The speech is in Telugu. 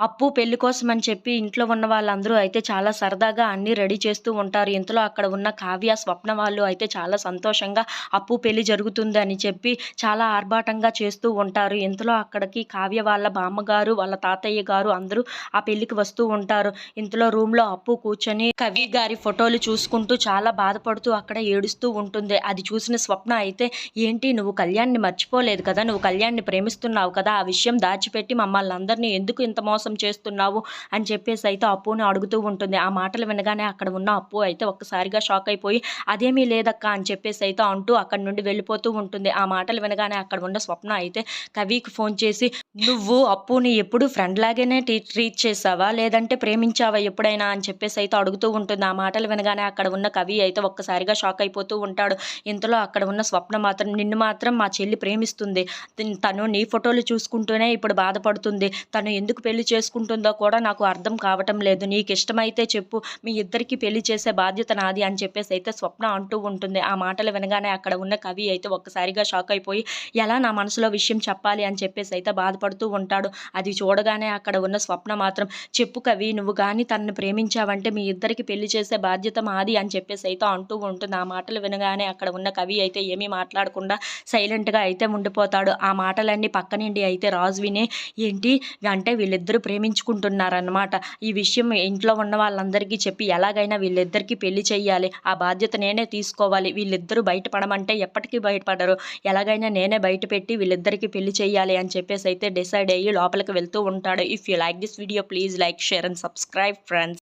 అప్పు పెళ్ళి కోసం అని చెప్పి ఇంట్లో ఉన్న వాళ్ళందరూ అయితే చాలా సరదాగా అన్నీ రెడీ చేస్తూ ఉంటారు. ఇంతలో అక్కడ ఉన్న కావ్య స్వప్న వాళ్ళు అయితే చాలా సంతోషంగా అప్పు పెళ్ళి జరుగుతుంది అని చెప్పి చాలా ఆర్భాటంగా చేస్తూ ఉంటారు. ఇంతలో అక్కడికి కావ్య వాళ్ళ బామ్మగారు వాళ్ళ తాతయ్య గారు అందరూ ఆ పెళ్ళికి వస్తూ ఉంటారు. ఇంతలో రూమ్లో అప్పు కూర్చొని కవి గారి ఫోటోలు చూసుకుంటూ చాలా బాధపడుతూ అక్కడ ఏడుస్తూ ఉంటుంది. అది చూసిన స్వప్న అయితే ఏంటి నువ్వు కళ్యాణ్ని మర్చిపోలేదు కదా? నువ్వు కళ్యాణ్ని ప్రేమిస్తున్నావు కదా? ఆ విషయం దాచిపెట్టి మమ్మల్ని అందరినీ ఎందుకు ఇంత మోసం చేస్తున్నావు అని చెప్పేసి అయితే అప్పుని అడుగుతూ ఉంటుంది. ఆ మాటలు వినగానే అక్కడ ఉన్న అప్పు అయితే ఒక్కసారిగా షాక్ అయిపోయి అదేమీ లేదక్క అని చెప్పేసి అయితే అంటూ అక్కడి నుండి వెళ్ళిపోతూ ఉంటుంది. ఆ మాటలు వినగానే అక్కడ ఉన్న స్వప్న అయితే కవికి ఫోన్ చేసి నువ్వు అప్పుని ఎప్పుడు ఫ్రెండ్ లాగానే ట్రీట్ చేసావా లేదంటే ప్రేమించావా ఎప్పుడైనా? అని చెప్పేసి అయితే అడుగుతూ ఉంటుంది. ఆ మాటలు వినగానే అక్కడ ఉన్న కవి అయితే ఒక్కసారిగా షాక్ అయిపోతూ ఉంటాడు. ఇంతలో అక్కడ ఉన్న స్వప్న మాత్రం నిన్ను మాత్రం మా చెల్లి ప్రేమిస్తుంది. తను నీ ఫోటోలు చూసుకుంటూనే ఇప్పుడు బాధపడుతుంది. తను ఎందుకు పెళ్ళి చేసుకుంటుందో కూడా నాకు అర్థం కావటం లేదు. నీకు ఇష్టమైతే చెప్పు. మీ ఇద్దరికి పెళ్ళి చేసే బాధ్యత నాది అని చెప్పేసి అయితే స్వప్న అంటూ ఉంటుంది. ఆ మాటలు వినగానే అక్కడ ఉన్న కవి అయితే ఒక్కసారిగా షాక్ అయిపోయి ఎలా నా మనసులో విషయం చెప్పాలి? అని చెప్పేసి అయితే బాధపడుతూ ఉంటాడు. అది చూడగానే అక్కడ ఉన్న స్వప్న మాత్రం చెప్పు కవి నువ్వు కానీ తనను ప్రేమించావంటే మీ ఇద్దరికి పెళ్ళి చేసే బాధ్యత మాది అని చెప్పేసి అయితే అంటూ ఉంటుంది. ఆ మాటలు వినగానే అక్కడ ఉన్న కవి అయితే ఏమీ మాట్లాడకుండా సైలెంట్గా అయితే ఉండిపోతాడు. ఆ మాటలన్నీ పక్కనుండి అయితే రాజు వినే ఏంటి? అంటే వీళ్ళిద్దరూ ప్రేమించుకుంటున్నారన్నమాట. ఈ విషయం ఇంట్లో ఉన్న వాళ్ళందరికీ చెప్పి ఎలాగైనా వీళ్ళిద్దరికీ పెళ్ళి చేయాలి ఆ బాధ్యత నేనే తీసుకోవాలి. వీళ్ళిద్దరూ బయటపడమంటే ఎప్పటికీ బయటపడరు. ఎలాగైనా నేనే బయట పెట్టి వీళ్ళిద్దరికీ పెళ్ళి చేయాలి అని చెప్పేసి అయితే డిసైడ్ అయ్యి లోపలికి వెళ్తూ ఉంటాడు. If you like this video please like share and subscribe friends